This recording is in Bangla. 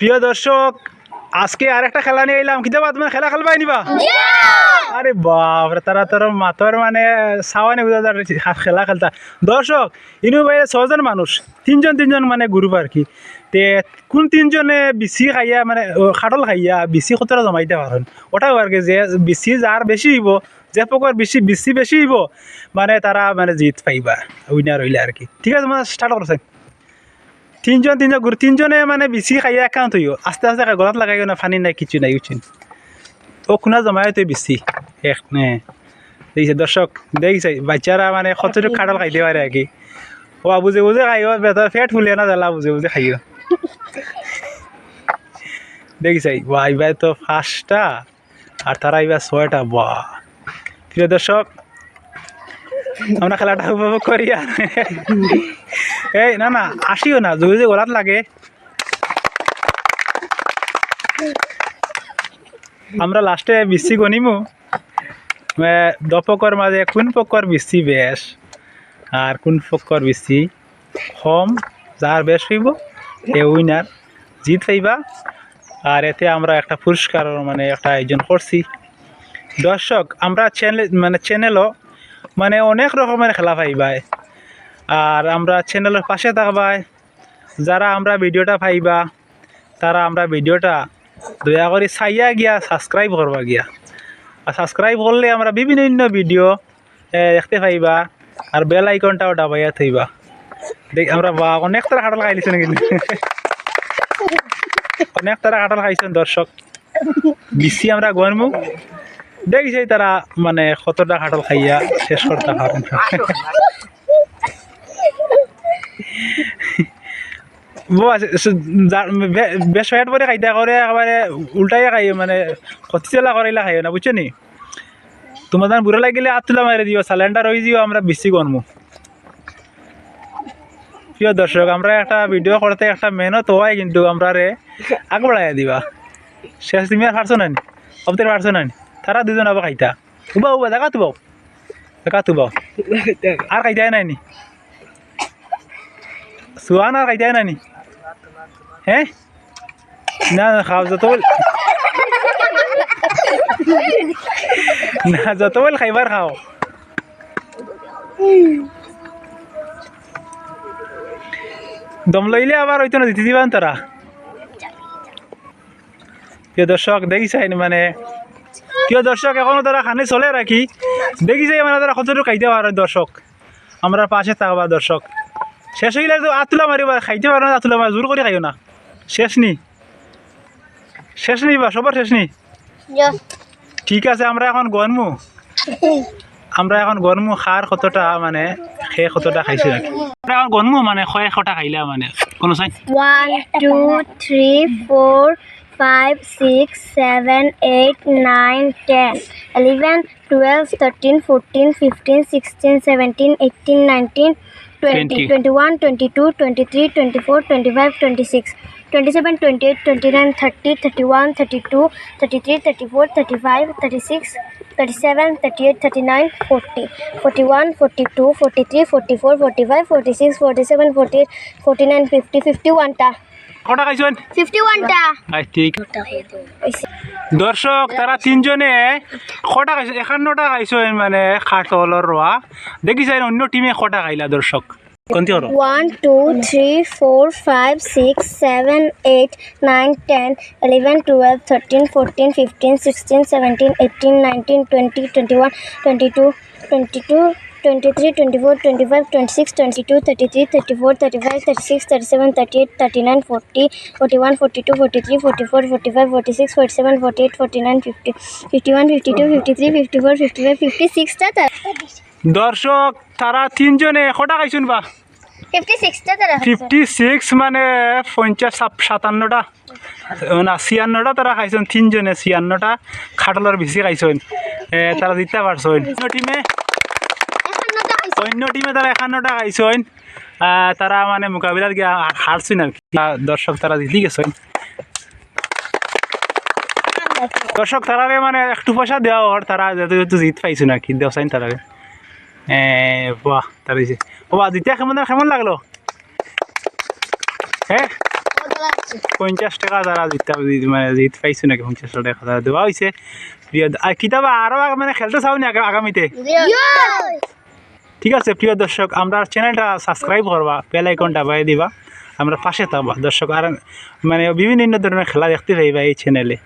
প্রিয় দর্শক আজকে আর একটা খেলা নিয়ে এলাম। কিতা তোমার খেলা খেলবাই নিবা? আরে বাপরে তারা তোর মাতর মানে সাওয়ানি বুঝা খেলা খেলতা। দর্শক ইনু বাইরে ছজন মানুষ তিনজন তিনজন মানে গ্রুপ আর কি। তে কোন তিনজনে বেশি খাইয়া মানে খাটল খাইয়া বেশি খতরা জমাইতে পারেন ওটাও আর কি যে বেশি যার বেশি হইব যে পকর বেশি বেশি বেশি হইব মানে তারা মানে জিত পাইবা উইনার হইলে আর কি। ঠিক আছে মানে স্টার্ট করছে তিনজন তিনজন গ্রুপ তিনজনে মানে বেশি খাই একাউন্ট হইব আস্তে আস্তে গলাত লাগাই না ফানি নাই কিছু নাই উচিন ও খুনা জমায় তুই বেশি এক নে। দেখিছে দর্শক দেখিছে বাচ্চারা মানে কতটুকু খাটল খাইতে পারে আর কি ও বুঝে বুঝে খাইও বেতার ফেট ফুলিয়ে না জ্বালা বুঝে বুঝে খাইও। দেখিছে বা এবার তো ফার্স্টটা আর তারা এবার ছয়টা বা প্রিয় দর্শক আমরা খেলাটা উপভোগ করি আর এই, না না, আসিও না যদি গলাত লাগে। আমরা লাস্টে বেশি গনিমু। দপকর মাঝে কোন পকর বেশি বেশ? আর কোন পকর বেশি কম যার বেশ হইব, এ উইনার জিত পাইবা আর এতে আমরা একটা পুরস্কার মানে একটা আয়োজন করছি। দর্শক, আমরা চ্যানেল মানে চ্যানেলও মানে অনেক রকমের খেলা পাইবাই। আর আমরা চ্যানেলের পাশে থাকবাই। যারা আমরা ভিডিওটা পাইবা, তারা আমরা ভিডিওটা দয়া করে চাইয়া গিয়া সাবস্ক্রাইব করবা গিয়া। আর সাবস্ক্রাইব করলে আমরা বিভিন্ন ভিডিও দেখতে পাইবা আর বেল আইকনটাও দাবাইয়া থইবা। দেখ, আমরা বা, অনেক তারা কাটল খাইলিছেন কিন্তু অনেক তারা কাটল খাইছেন দর্শক। বেশি আমরা গনমু দেখছি তারা মানে কতটা কাটল খাইয়া শেষ করতে পারেন বাবা, সে- সে- যার- বে- বেশ ফ্যাট করে খাইতে করে একেবারে উল্টাই খাই মানে কতিলা করাইলা খাই না বুঝছ নি? তোমাদের বুড়া লাগিলে হাত তুলা মারি দিও সিলিন্ডার হয়ে দিও আমরা বেশি করমু প্রিয় দর্শক আমরা একটা ভিডিও করতে একটা মেহনত হয় কিন্তু আমরা রে আগ বাড়াইয়া দিবা। শেষ তুমি আর পারছ নানি অবতের পারছ নানি তারা দুজন আবার খাইতা। উবা উবা দেখা তুবাও দেখা তুবাও আর খাইতাই নাই নি? সুহান আর খাইতাই নানি হ্যাঁ না না, খাও, যত বল। না, যত বল খাইবার খাও। দম লইলে আবার হইতো না দিতে দিবান তারা প্রিয় দর্শক দেখিছাই মানে প্রিয় দর্শক, এখনও তারা খানে চলে রাখি দেখিছাই মানে তারা কতটুকু খাইতে পারে দর্শক? আমরা পাশে থাকবা দর্শক। শেষ হইলে তো আতুলা মারিবা, খাইতে পারো না, আতুলা মার জোর করে খাইও না। শেষ নি শেষ নি বা সবার শেষ নি ঠিক আছে আমরা এখন গনমু আমরা এখন গনমু খার কতটা মানে খে কতটা খাইছি নাকি আমরা এখন গনমু মানে খয়ে কটা খাইলা মানে কোনো চাই One, two, three, four, five, six, seven, eight, nine, ten, eleven, twelve, thirteen, fourteen, fifteen, sixteen, seventeen, eighteen, nineteen, twenty, Twenty. twenty-one, twenty-two, twenty-three, twenty-four, twenty-five, twenty-six, twenty-seven, twenty-eight, twenty-nine, thirty, thirty-one, thirty-two, thirty-three, thirty-four, thirty-five, thirty-six, thirty-seven, thirty-eight, thirty-nine, forty, forty-one, forty-two, forty-three, forty-four, forty-five, forty-six, forty-seven, forty-eight, forty-nine, fifty, fifty-one টা কটা খাইছেন fifty-one টা আই ঠিক দর্শক তারা তিনজনে কটা খাইছে একান্নটা খাইছেন মানে খাটলর রোয়া দেখিছেন অন্য টিমে কটা খাইলা দর্শক হলো One, two, three, four, five, six, seven, eight, nine, ten, eleven, twelve, thirteen, fourteen, fifteen, sixteen, seventeen, eighteen, nineteen, twenty, twenty-one, twenty-two, twenty-two, twenty-three, twenty-four, twenty-five, twenty-six, twenty-two, thirty-three, thirty-four, thirty-five, thirty-six, thirty-seven, thirty-eight, thirty-nine, forty, forty-one, forty-two, forty-three, forty-four, forty-five, forty-six, forty-seven, forty-eight, forty-nine, fifty, fifty-one, fifty-two, fifty-three, fifty-four, fifty-five, fifty-six টা তারা দর্শক তারা তিনজনে কটা খাইছেন বা fifty-six টা তারা ফিফটি সিক্স মানে পঞ্চাশ সাতান্নটা না ছিয়ান্নটা তারা খাইছেন তিনজনে ছিয়ান্নটা খাটলের বেশি খাইছেন। তারা পারছেন। টিমে অন্য টিমে তারা একান্নটা খাইছেন। তারা মানে মোকাবিলাত গিয়া হারছেন আর কি। দর্শক তারা জিতি গেছেন। দর্শক তারারে মানে একটু পয়সা দেওয়া হর তারা যেহেতু জিত পাইছো না কি দেওয়া তারারে। এ, লাগল। জিতা মানে পাইছো নাকি মানে খেলতে আগামীতে? ঠিক আছে প্রিয় দর্শক আমরা চ্যানেলটা সাবস্ক্রাইব করবা বেল বাই দিবা। আমরা পাশে থাকবা। দর্শক আর মানে বিভিন্ন ধরনের খেলা দেখতে পাইবা এই চ্যানেলে